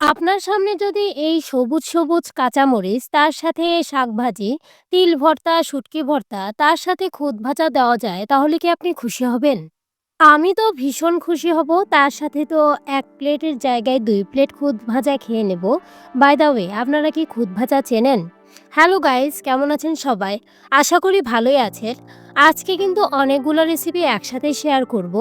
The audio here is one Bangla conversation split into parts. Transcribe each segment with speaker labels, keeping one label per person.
Speaker 1: আপনার সামনে যদি এই সবুজ, সবুজ কাঁচামরিচ, তার সাথে শাকভাজি, তিল ভর্তা, শুটকি ভর্তা, তার সাথে খুদ ভাজা দেওয়া যায়, তাহলে কি আপনি খুশি হবেন? আমি তো ভীষণ খুশি হব। তার সাথে তো এক প্লেটের জায়গায় দুই প্লেট খুদ ভাজা খেয়ে নেব। বাই দ্য ওয়ে আপনারা কি খুদ ভাজা চেনেন? হ্যালো গাইস কেমন আছেন সবাই? আশা করি ভালোই আছেন। আজকে কিন্তু অনেকগুলো রেসিপি একসাথে শেয়ার করব।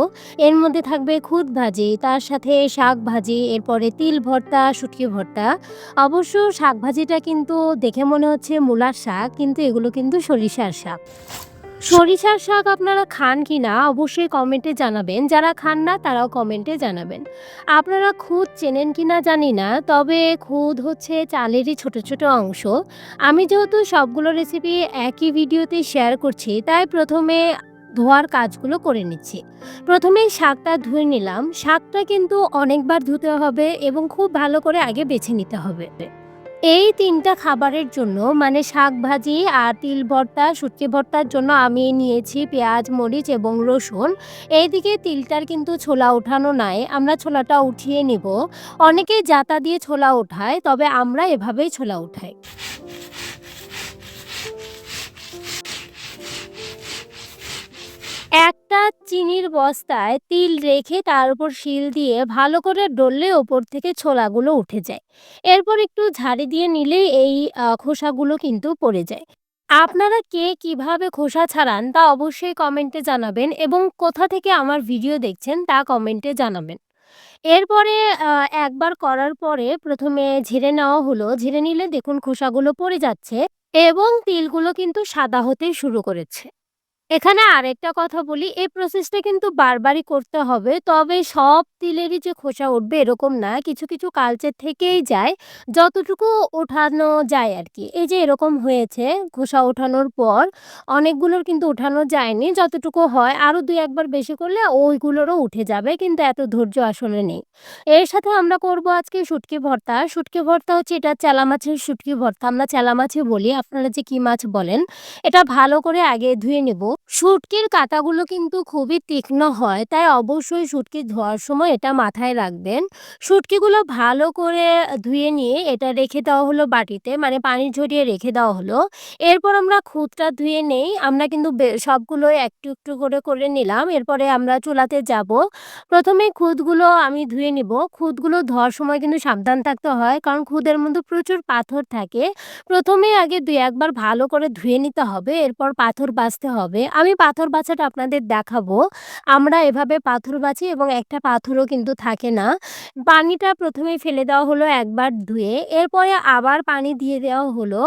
Speaker 1: এর মধ্যে থাকবে খুদ ভাজি, তার সাথে শাক ভাজি, এরপরে তিল ভর্তা, শুটকি ভর্তা। অবশ্য শাক ভাজিটা কিন্তু দেখে মনে হচ্ছে মূলার শাক, কিন্তু এগুলো কিন্তু সরিষার শাক। সরিষার শাক আপনারা খান কিনা অবশ্যই কমেন্টে জানাবেন। যারা খান না তারাও কমেন্টে জানাবেন। আপনারা খুদ চেনেন কি না জানি না। তবে খুদ হচ্ছে চালেরই ছোট, ছোট অংশ। আমি যেহেতু সবগুলো রেসিপি একই ভিডিওতে শেয়ার করছি, তাই প্রথমে ধোয়ার কাজগুলো করে নিচ্ছি। ১ম এই শাকটা ধুয়ে নিলাম। শাকটা কিন্তু অনেকবার ধুতে হবে এবং খুব ভালো করে আগে বেছে নিতে হবে। এই তিনটা খাবারের জন্য মানে শাক ভাজি আর তিল ভর্তা, শুটকি ভর্তার জন্য আমি নিয়েছি পেঁয়াজ, মরিচ এবং রসুন। এইদিকে তিলটার কিন্তু ছোলা ওঠানো নাই। আমরা ছোলাটা উঠিয়ে নিব। অনেকে জাতা দিয়ে ছোলা ওঠায়, তবে আমরা এভাবেই ছোলা উঠাই। একটা চিনির বস্তায় তিল রেখে তার উপর শিল দিয়ে ভালো করে ডললে ওপর থেকে ছোলাগুলো উঠে যায়। এরপর একটু ঝাড়ি দিয়ে নিলেই এই খোসাগুলো কিন্তু পড়ে যায়। আপনারা কে কীভাবে খোসা ছাড়ান তা অবশ্যই কমেন্টে জানাবেন এবং কোথা থেকে আমার ভিডিও দেখছেন তা কমেন্টে জানাবেন। এরপরে একবার করার পরে ১ম এ ঝেড়ে নেওয়া হলো। ঝেড়ে নিলে দেখুন খোসাগুলো পড়ে যাচ্ছে এবং তিলগুলো কিন্তু সাদা হতে শুরু করেছে। এখানে আরেকটা কথা বলি, এই প্রসেসটা কিন্তু বারবারই করতে হবে। তবে সব তিলেরই যে খোসা উঠবে এরকম না। কিছু, কিছু কালচে থেকেই যায়। যতটুকু ওঠানো যায় আর কি এই যে এরকম হয়েছে খোসা ওঠানোর পর অনেকগুলোর কিন্তু ওঠানো যায়নি। যতটুকু হয় আরও দুই একবার বেশি করলে ওইগুলোরও উঠে যাবে। কিন্তু এত ধৈর্য আসলে নেই। এর সাথে আমরা করব আজকে শুটকি ভর্তা। শুটকি ভর্তা হচ্ছে এটা চেলা মাছের শুটকি ভর্তা। আমরা চেলা মাছই বলি। আপনারা যে কি মাছ বলেন। এটা ভালো করে আগে ধুয়ে নেব। শুটকির কাঁটাগুলো কিন্তু খুবই তীক্ষ্ণ হয়। তাই অবশ্যই শুটকি ধোয়ার সময় এটা মাথায় রাখবেন। শুটকিগুলো ভালো করে ধুয়ে নিয়ে এটা রেখে দেওয়া হলো বাটিতে। মানে পানি ঝরিয়ে রেখে দেওয়া হলো। এরপর আমরা খুদটা ধুয়ে নেই। আমরা কিন্তু বে সবগুলোই একটু, একটু করে, করে নিলাম। এরপরে আমরা চুলাতে যাব। ১ম এ খুদগুলো আমি ধুয়ে নিব। খুদগুলো ধোয়ার সময় কিন্তু সাবধান থাকতে হয়। কারণ খুদের মধ্যে প্রচুর পাথর থাকে। ১ম এ আগে দুই একবার ভালো করে ধুয়ে নিতে হবে। এরপর পাথর বাছতে হবে। আমি পাথর বাছাটা আপনাদের দেখাবো। আমরা এভাবে পাথর বাছি এবং একটা পাথরও কিন্তু থাকে না। পানিটা প্রথমে ফেলে দেওয়া হলো একবার ধুয়ে। এরপরে আবার পানি দিয়ে দেওয়া হলো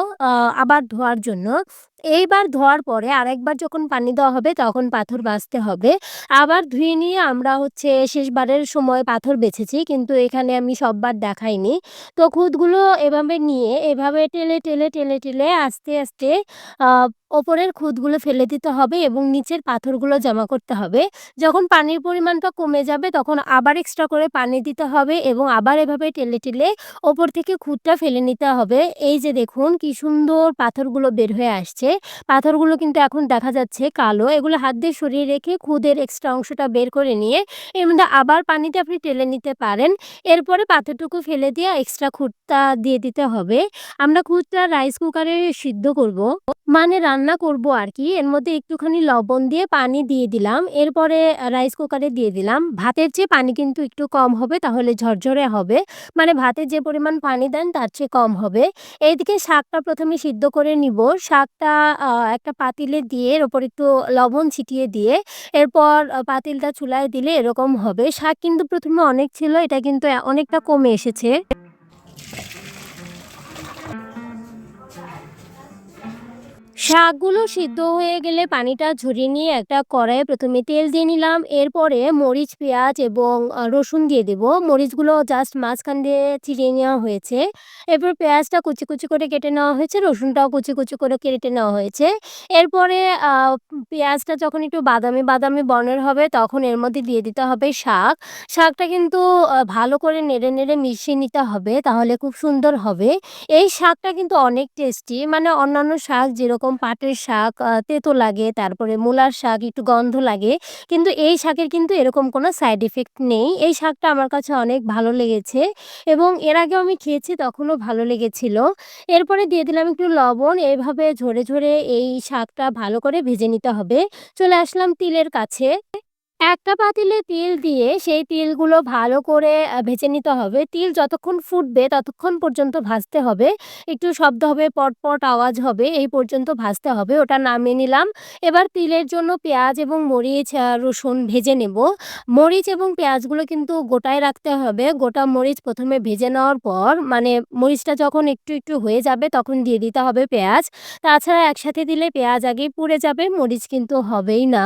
Speaker 1: আবার ধোয়ার জন্য। এইবার ধোয়ার পরে আরেকবার যখন পানি দেওয়া হবে তখন পাথর বাছতে হবে। আবার ধুয়ে নিয়ে আমরা হচ্ছে শেষবারের সময় পাথর বেছেছি। কিন্তু এখানে আমি সববার দেখাইনি। তো খুদগুলো এভাবে নিয়ে এভাবে টেলে, টেলে, টেলে, টেলে আস্তে, আস্তে ওপরের খুদগুলো ফেলে দিতে হবে এবং নিচের পাথরগুলো জমা করতে হবে। যখন পানির পরিমাণটা কমে যাবে তখন আবার এক্সট্রা করে পানি দিতে হবে এবং আবার এভাবে টেলে, টেলে ওপর থেকে খুদটা ফেলে নিতে হবে। এই যে দেখুন কি সুন্দর পাথরগুলো বের হয়ে আসছে। পাথরগুলো কিন্তু এখন দেখা যাচ্ছে কালো। এগুলো হাত দিয়ে সরিয়ে রেখে খুদের এক্সট্রা অংশটা বের করে নিয়ে এর মধ্যে আবার পানিতে আপনি টেলে নিতে পারেন। এরপরে পাথরটুকু ফেলে দিয়ে এক্সট্রা খুদটা দিয়ে দিতে হবে। আমরা খুদটা রাইস কুকারে সিদ্ধ করব। মানে রান্না করব আর কি এর মধ্যে একটুখানি লবণ দিয়ে পানি দিয়ে দিলাম। এরপরে রাইস কুকারে দিয়ে দিলাম। ভাতের চেয়ে পানি কিন্তু একটু কম হবে, তাহলে ঝরঝরে হবে। মানে ভাতে যে পরিমাণ পানি দেন, তার চেয়ে কম হবে। এইদিকে শাকটা প্রথমে সিদ্ধ করে নিব। শাকটা একটা পাতিলে দিয়ে এর ওপর একটু লবণ ছিটিয়ে দিয়ে এরপর পাতিলটা চুলায় দিলে এরকম হবে। শাক কিন্তু প্রথমে অনেক ছিল। এটা কিন্তু অনেকটা কমে এসেছে। শাকগুলো সিদ্ধ হয়ে গেলে পানিটা ঝরিয়ে নিয়ে একটা কড়াইয়ে প্রথমে তেল দিয়ে নিলাম। এরপরে মরিচ, পেঁয়াজ এবং রসুন দিয়ে দেব। মরিচগুলো জাস্ট মাঝখান দিয়ে চিরিয়ে নেওয়া হয়েছে। এরপর পেঁয়াজটা কুচি, কুচি করে কেটে নেওয়া হয়েছে। রসুনটাও কুচি, কুচি করে কেটে নেওয়া হয়েছে। এরপরে পেঁয়াজটা যখন একটু বাদামি, বাদামি বর্ণের হবে তখন এর মধ্যে দিয়ে দিতে হবে শাক। শাকটা কিন্তু ভালো করে নেড়ে, নেড়ে মিশিয়ে নিতে হবে। তাহলে খুব সুন্দর হবে। এই শাকটা কিন্তু অনেক টেস্টি। মানে অন্যান্য শাক যেরকম যেরকম পাটের শাক তেঁতো লাগে, তারপরে মূলার শাক একটু গন্ধ লাগে। কিন্তু এই শাকের কিন্তু এরকম কোনো সাইড এফেক্ট নেই। এই শাকটা আমার কাছে অনেক ভালো লেগেছে এবং এর আগেও আমি খেয়েছি তখনও ভালো লেগেছিল। এরপরে দিয়ে দিলাম একটু লবণ। এইভাবে ঝরে, ঝরে এই শাকটা ভালো করে ভেজে নিতে হবে। চলে আসলাম তিলের কাছে। একটা পাতিলে তিল দিয়ে সেই তিলগুলো ভালো করে ভেজে নিতে হবে। তিল যতক্ষণ ফুটবে ততক্ষণ পর্যন্ত ভাজতে হবে। একটু শব্দ হবে, পটপট আওয়াজ হবে, এই পর্যন্ত ভাজতে হবে। ওটা নামিয়ে নিলাম। এবার তিলের জন্য পেঁয়াজ এবং মরিচ, রসুন ভেজে নেব। মরিচ এবং পেঁয়াজগুলো কিন্তু গোটায় রাখতে হবে। গোটা মরিচ প্রথমে ভেজে নেওয়ার পর মানে মরিচটা যখন একটু, একটু হয়ে যাবে তখন দিয়ে দিতে হবে পেঁয়াজ। তাছাড়া একসাথে দিলে পেঁয়াজ আগেই পুড়ে যাবে, মরিচ কিন্তু হবেই না।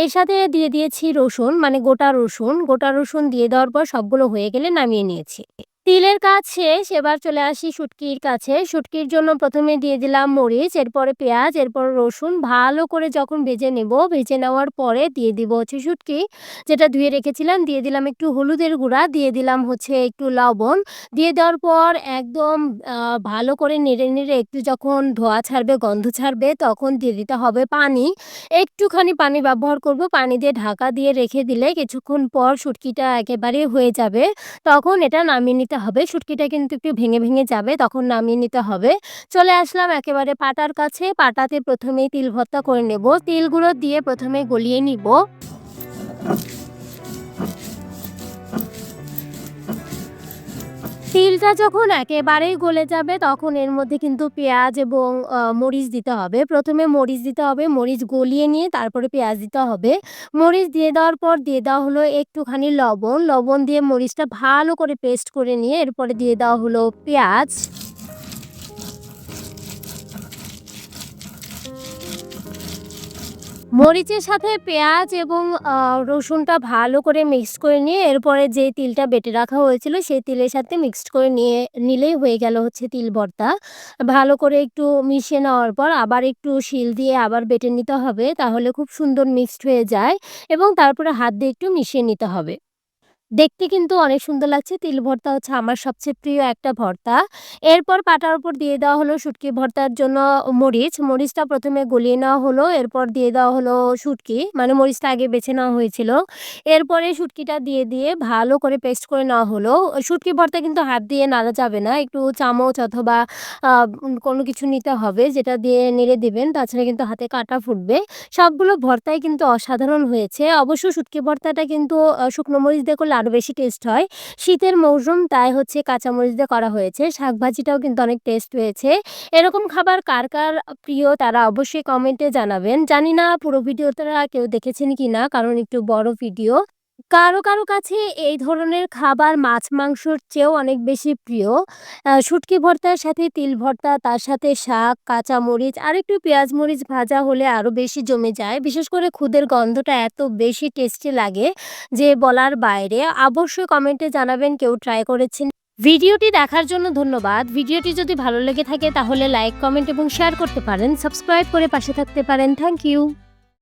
Speaker 1: এর সাথে দিয়ে দিয়েছি রসুন মানে গোটা রসুন। গোটা রসুন দিয়ে দেওয়ার পর সবগুলো হয়ে গেলে নামিয়ে নিয়েছি। তিলের কাজ শেষ। এবার চলে আসি শুটকির কাছে। শুটকির জন্য প্রথমে দিয়ে দিলাম মরিচ, এরপরে পেঁয়াজ, এরপর রসুন ভালো করে যখন ভেজে নেব, ভেজে নেওয়ার পরে দিয়ে দিব হচ্ছে শুটকি যেটা ধুয়ে রেখেছিলাম। দিয়ে দিলাম একটু হলুদের গুঁড়া, দিয়ে দিলাম হচ্ছে একটু লবণ। দিয়ে দেওয়ার পর একদম ভালো করে নেড়ে, নেড়ে একটু যখন ধোয়া ছাড়বে, গন্ধ ছাড়বে তখন দিয়ে দিতে হবে পানি। একটুখানি পানি ব্যবহার করব। পানি দিয়ে ঢাকা দিয়ে রেখে দিলে কিছুক্ষণ পর শুটকিটা একেবারে হয়ে যাবে। তখন এটা নামিয়ে নিতে হবে। শুটকিটা কিন্তু একটু ভেঙে, ভেঙে যাবে তখন নামিয়ে নিতে হবে। চলে আসলাম একেবারে পাটার কাছে। পাটাতে প্রথমেই তিল ভর্তা করে নেব। তিলগুলো দিয়ে প্রথমে গলিয়ে নিব। তিলটা যখন একেবারেই গলে যাবে, তখন এর মধ্যে কিন্তু পেঁয়াজ এবং মরিচ দিতে হবে। প্রথমে মরিচ দিতে হবে। মরিচ গলিয়ে নিয়ে তারপরে পেঁয়াজ দিতে হবে। মরিচ দিয়ে দেওয়ার পর দিয়ে দেওয়া হলো একটুখানি লবণ। লবণ দিয়ে মরিচটা ভালো করে পেস্ট করে নিয়ে এরপরে দিয়ে দেওয়া হলো পেঁয়াজ। মরিচের সাথে পেঁয়াজ এবং রসুনটা ভালো করে মিক্সড করে নিয়ে এরপরে যে তিলটা বেটে রাখা হয়েছিল সেই তিলের সাথে মিক্সড করে নিয়ে, নিলেই হয়ে গেল হচ্ছে তিল ভর্তা। ভালো করে একটু মিশিয়ে নেওয়ার পর আবার একটু শিল দিয়ে আবার বেটে নিতে হবে। তাহলে খুব সুন্দর মিক্সড হয়ে যায় এবং তারপরে হাত দিয়ে একটু মিশিয়ে নিতে হবে। দেখতে কিন্তু অনেক সুন্দর লাগছে। তিল ভর্তা হচ্ছে আমার সবচেয়ে প্রিয় একটা ভর্তা। এরপর পাটার উপর দিয়ে দেওয়া হলো শুটকি ভর্তার জন্য মরিচ। মরিচটা প্রথমে গলিয়ে নেওয়া হলো। এরপর দিয়ে দেওয়া হলো শুটকি। মানে মরিচটা আগে বেছে নেওয়া হয়েছিল। এরপরে শুটকিটা দিয়ে, দিয়ে ভালো করে পেস্ট করে নেওয়া হলো। শুটকি ভর্তা কিন্তু হাত দিয়ে নাড়া যাবে না। একটু চামচ অথবা কোনো কিছু নিতে হবে যেটা দিয়ে নেড়ে দিবেন। তাছাড়া কিন্তু হাতে কাঁটা ফুটবে। সবগুলো ভর্তাই কিন্তু অসাধারণ হয়েছে। অবশ্য শুটকি ভর্তাটা কিন্তু শুকনো মরিচ দিয়ে আরও বেশি টেস্ট হয়। শীতের মৌসুম তাই হচ্ছে কাঁচামরিচ দিয়ে করা হয়েছে। শাকভাজিটাও কিন্তু অনেক টেস্ট হয়েছে। এরকম খাবার কার, কার প্রিয় তারা অবশ্যই কমেন্টে জানাবেন। জানি না পুরো ভিডিওটা কেউ দেখেছেন কি না কারণ একটু বড় ভিডিও। কারও, কারও কাছে এই ধরনের খাবার মাছ মাংসর চেয়েও অনেক বেশি প্রিয়। শুটকি ভর্তার সাথে তিল ভর্তা, তার সাথে শাক, কাঁচা মরিচ আর একটু পেঁয়াজ মরিচ ভাজা হলে আরও বেশি জমে যায়। বিশেষ করে খুদের গন্ধটা এত বেশি টেস্টি লাগে যে বলার বাইরে। অবশ্যই কমেন্টে জানাবেন কেউ ট্রাই করেছেন। ভিডিওটি দেখার জন্য ধন্যবাদ। ভিডিওটি যদি ভালো লেগে থাকে তাহলে লাইক, কমেন্ট এবং শেয়ার করতে পারেন। সাবস্ক্রাইব করে পাশে থাকতে পারেন। Thank you.